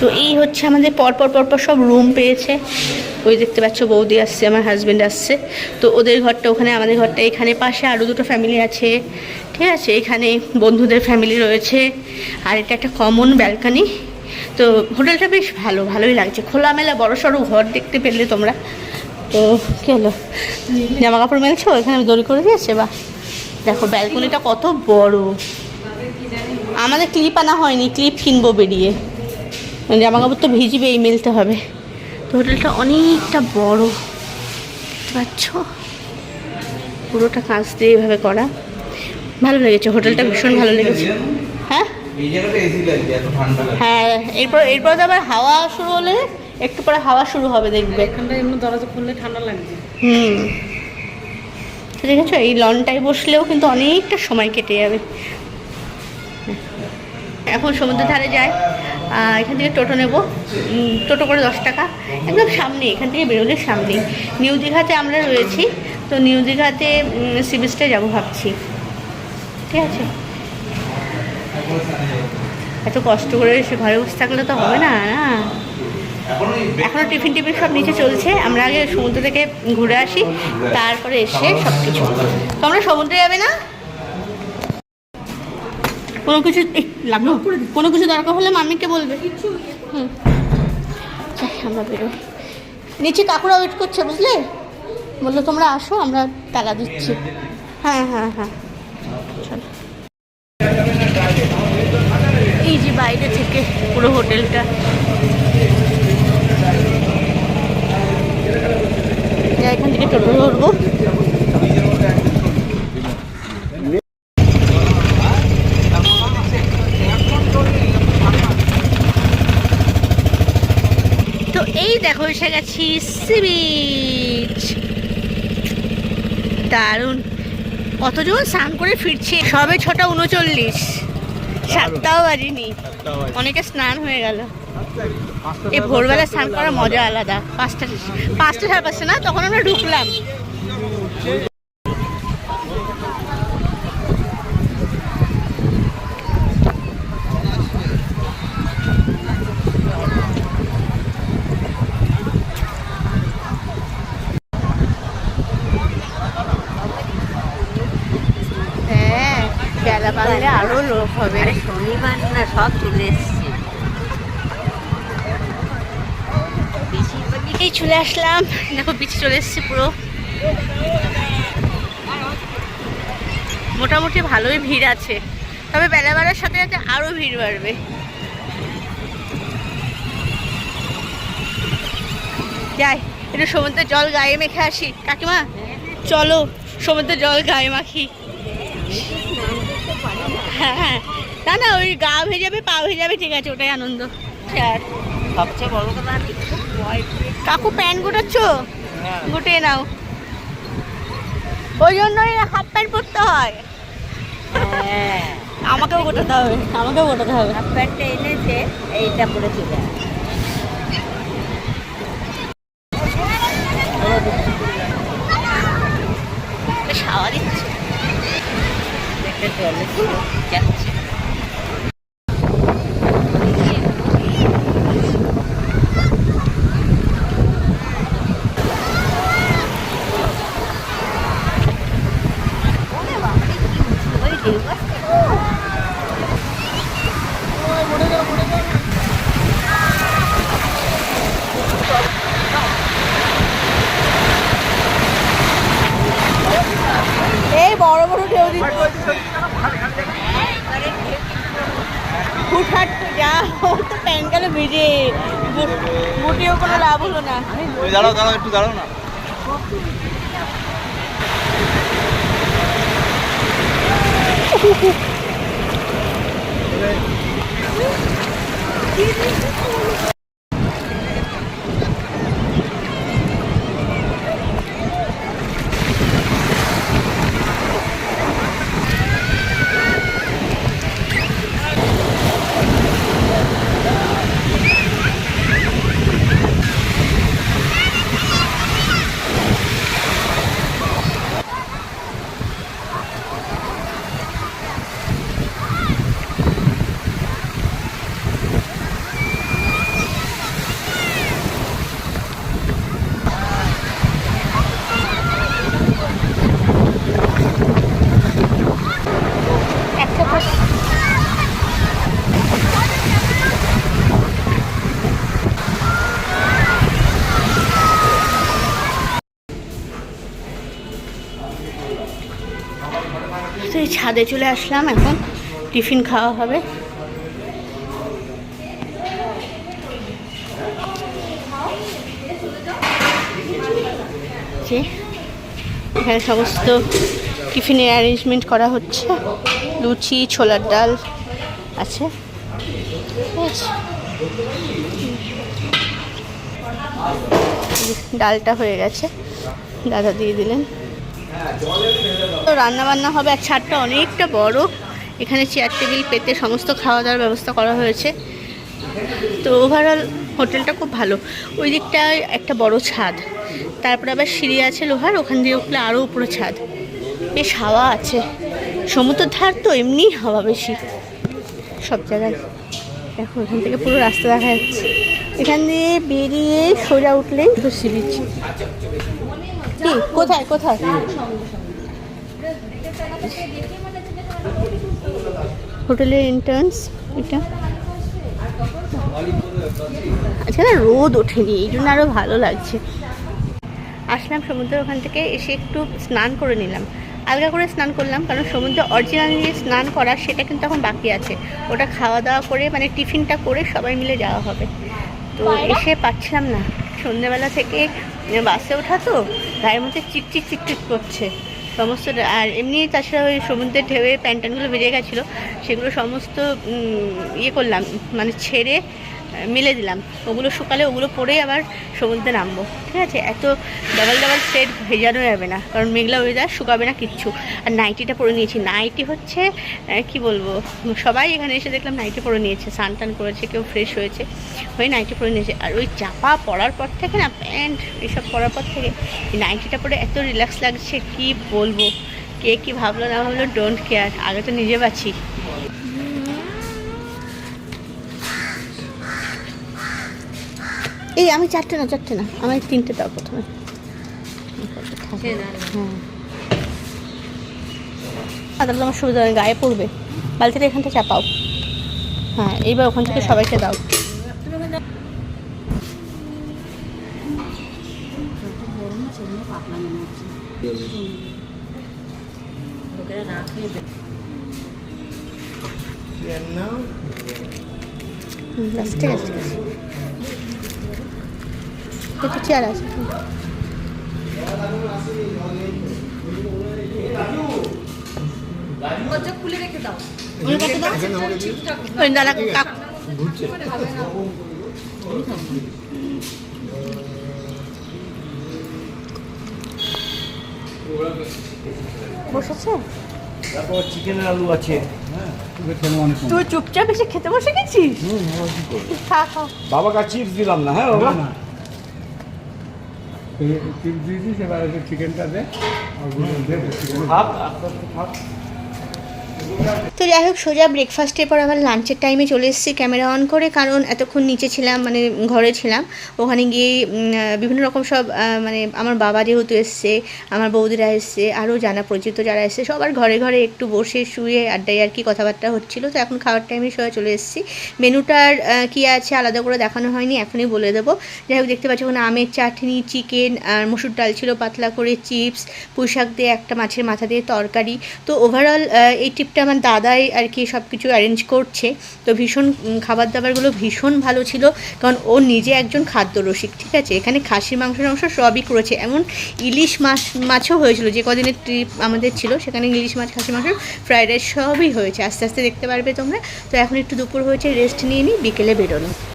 তো এই হচ্ছে আমাদের পরপর পরপর সব রুম পেয়েছে। ওই দেখতে পাচ্ছ বৌদি আসছে, আমার হাজব্যান্ড আসছে। তো ওদের ঘরটা ওখানে, আমাদের ঘরটা এখানে পাশে আরও দুটো ফ্যামিলি আছে। ঠিক আছে, এখানে বন্ধুদের ফ্যামিলি রয়েছে। আর এটা একটা কমন ব্যালকানি তো হোটেলটা বেশ ভালো, ভালোই লাগছে। খোলামেলা, বড় সড়ো ঘর দেখতে পেলে তোমরা। তো কী হলো? জামা কাপড় মেলছো? এখানে দড়ি করে দিয়েছে? বা দেখো ব্যালকনিটা কত বড়। আমাদের ক্লিপ আনা হয়নি ক্লিপ কিনবো বেরিয়ে। জামা কাপড় তো ভিজবেই মেলতে হবে। তো হোটেলটা অনেকটা বড়। পাচ্ছ? পুরোটা কাঁচ দিয়ে এইভাবে করা। ভালো লেগেছে হোটেলটা ভীষণ ভালো লেগেছে। হ্যাঁ? হ্যাঁ এরপর এরপর তো আবার হাওয়া শুরু হলে একটু পরে হাওয়া শুরু হবে দেখবে। এখানটা এমনি দরজা খুললে ঠান্ডা লাগছে হুম। দেখেছ এই লনটায় বসলেও কিন্তু অনেকটা সময় কেটে যাবে। এখন সমুদ্রের ধারে আহ, এখান থেকে টোটো নেব। টোটো করে দশ টাকা। একদম সামনে এখান থেকে বেরোলে সামনেই। নিউ দীঘাতে আমরা রয়েছি, তো নিউ দীঘাতে সি বিচটা যাব ভাবছি। ঠিক আছে? এত কষ্ট করে সে ঘরে বসে থাকলে তো হবে না না? এখনও এই এখনও টিফিন টিফিন সব নিচে চলছে। আমরা আগে সমুদ্র থেকে ঘুরে আসি, তারপরে এসে সব কিছু তোমরা সমুদ্রে যাবে না? কোনো কিছু লাগল? কোনো কিছু দরকার হলে মাম্মিকে বলবে। হুম। আমরা বেরোই। নিচে কাকুরা ওয়েট করছে বুঝলে? বলল তোমরা আসো আমরা তালা দিচ্ছি। হ্যাঁ হ্যাঁ হ্যাঁ। চলো। এই যে বাইরে থেকে পুরো হোটেলটা। এখান থেকে টোটো ধরবো তো এই দেখো এসে গেছি সি বিচ দারুণ। কতজন স্নান করে ফিরছে? সবে ছটা উনচল্লিশ। সাতটাও বাজিনি। অনেকে স্নান হয়ে গেল। এই ভোরবেলা স্নান করার মজা আলাদা। পাঁচটা পাঁচটা সাড়ে পাঁচটা না তখন আমরা ঢুকলাম হ্যাঁ বেলা বাড়লে আরও লোক হবে। শনিবার না সব চলে এসছে। এই চলে আসলাম। দেখো বিচে চলে এসেছি পুরো। মোটামুটি ভালোই ভিড় আছে। তবে বেলা বাড়ার সাথে সাথে আরও ভিড় বাড়বে। যাই একটু সমুদ্রের জল গায়ে মেখে আসি। কাকিমা চলো সমুদ্রের জল গায়ে মাখি। হ্যাঁ হ্যাঁ না না ওই গা ভেজাবে পা ভেজাবে ঠিক আছে ওটাই আনন্দ। আর সবচেয়ে বড় কথা কাকু প্যান্ট গোটাচ্ছ? গুটিয়ে নাও। ওই জন্যই হাফ প্যান্ট পরতে হয়। হ্যাঁ। আমাকেও গোটাতে হবে আমাকেও গোটাতে হবে। হাফ প্যান্টটা এনেছে এইটা পরে চলে আসে বেশ দিচ্ছে। একটা জলে ছিল যাচ্ছে প্যান গেল ভিজে মোটেও কোনো লাভ হলো না দাঁড়াও দাঁড়াও একটু দাঁড়াও না ছাদে চলে আসলাম, এখন টিফিন খাওয়া হবে। এখানে সমস্ত টিফিনের অ্যারেঞ্জমেন্ট করা হচ্ছে। লুচি, ছোলার ডাল আছে। ডালটা হয়ে গেছে। দাদা দিয়ে দিলেন। তো রান্না বান্না হবে আর ছাদটা অনেকটা বড়। এখানে চেয়ার টেবিল পেতে সমস্ত খাওয়া দাওয়ার ব্যবস্থা করা হয়েছে। তো ওভারঅল হোটেলটা খুব ভালো। ওই দিকটায় একটা বড় ছাদ। তারপরে আবার সিঁড়ি আছে লোহার, ওখান দিয়ে উঠলে আরও উপরে ছাদ। বেশ হাওয়া আছে। সমুদ্রের ধার তো এমনি হাওয়া বেশি। সব জায়গায়। দেখো, এখান থেকে পুরো রাস্তা দেখা যাচ্ছে। এখান দিয়ে বেরিয়ে সোজা উঠলেই তো সি বিচ কি কোথায় কোথায়? হোটেলের এন্ট্রান্স এটা? আচ্ছা না রোদ ওঠেনি এই জন্য আরও ভালো লাগছে। আসলাম সমুদ্রের ওখান থেকে এসে একটু স্নান করে নিলাম। আলগা করে স্নান করলাম কারণ সমুদ্রে অরিজিনালি স্নান করা সেটা কিন্তু এখন বাকি আছে। ওটা খাওয়া দাওয়া করে মানে টিফিনটা করে সবাই মিলে যাওয়া হবে। তো এসে পাচ্ছিলাম না। সন্ধ্যেবেলা থেকে বাসে ওঠা তো গায়ের মধ্যে চিকচিক চিকচিক করছে সমস্ত আর এমনি তাছাড়া ওই সমুদ্রের ঢেউয়ে প্যান্টানগুলো বেরিয়ে গেছিল, সেগুলো সমস্ত ইয়ে করলাম মানে ছেড়ে মেলে দিলাম। ওগুলো শুকালে ওগুলো পরেই আবার সমুদ্রে নামবো। ঠিক আছে? এত ডাবল ডাবল সেট ভেজানো যাবে না। কারণ মেঘলা ওয়েদার শুকাবে না কিচ্ছু। আর নাইটিটা পরে নিয়েছি। নাইটি হচ্ছে কি বলব? সবাই এখানে এসে দেখলাম নাইটি পরে নিয়েছে। স্নান টান করেছে, কেউ ফ্রেশ হয়েছে। হয়ে নাইটি পরে নিয়েছে। আর ওই চাপা পরার পর থেকে না, প্যান্ট, এসব পরার পর থেকে নাইটিটা পরে এত রিল্যাক্স লাগছে, কি বলব? কে কি ভাবলো না ভাবলো ডোন্ট কেয়ার আগে তো নিজে বাঁচি। এই আমি চারটে না চারটে না। এই তিনটে দাও প্রথমে। হ্যাঁ তাহলে আমার সুবিধা হবে গায়ে পড়বে। বালতিটা এখানটা চাপাও। হ্যাঁ এইবার ওখান থেকে সবাইকে দাও। ঠিক আছে ঠিক আছে। একটু চেয়ার আছে। ওই দাদা বসেছে? তারপর চিকেনের আলু আছে। তুই চুপচাপ এসে খেতে বসে গেছিস? বাবাকে চিপস দিলাম না হ্যাঁ বাবা? টিপ দিয়েছিস এবার চিকেনটা দে আরগুলো হাফ আস্তে ভাত। তো যাই হোক, সোজা ব্রেকফাস্টের পর আবার লাঞ্চের টাইমে চলে এসেছি ক্যামেরা অন করে, কারণ এতক্ষণ নিচে ছিলাম মানে ঘরে ছিলাম। ওখানে গিয়ে বিভিন্ন রকম সব মানে আমার বাবা যেহেতু এসছে, আমার বৌদিরা এসছে, আরও জানা পরিচিত যারা এসছে, সবার ঘরে ঘরে একটু বসে শুয়ে আড্ডায় আর কি কথাবার্তা হচ্ছিল। তো এখন খাওয়ার টাইমে সোজা চলে এসেছি। মেনুটার কী আছে আলাদা করে দেখানো হয়নি, এখনই বলে দেবো। যাই হোক, দেখতে পাচ্ছি ওখানে আমের চাটনি চিকেন আর মসুর ডাল ছিল পাতলা করে চিপস পুঁই শাক দিয়ে একটা মাছের মাথা দিয়ে তরকারি। তো ওভারঅল এই টিপটা আমার দাদাই আর কি সব কিছু অ্যারেঞ্জ করছে। তো ভীষণ খাবার দাবারগুলো ভীষণ ভালো ছিল। কারণ ও নিজে একজন খাদ্য রসিক ঠিক আছে? এখানে খাসির মাংস টাংস সবই করেছে। এমন ইলিশ মাছ, মাছও হয়েছিল। যে কদিনের ট্রিপ আমাদের ছিল, সেখানে ইলিশ মাছ খাসি মাংস ফ্রাইড রাইস সবই হয়েছে। আস্তে আস্তে দেখতে পারবে তোমরা। তো এখন একটু দুপুর হয়েছে রেস্ট নিয়ে নিই বিকেলে বেরোনো।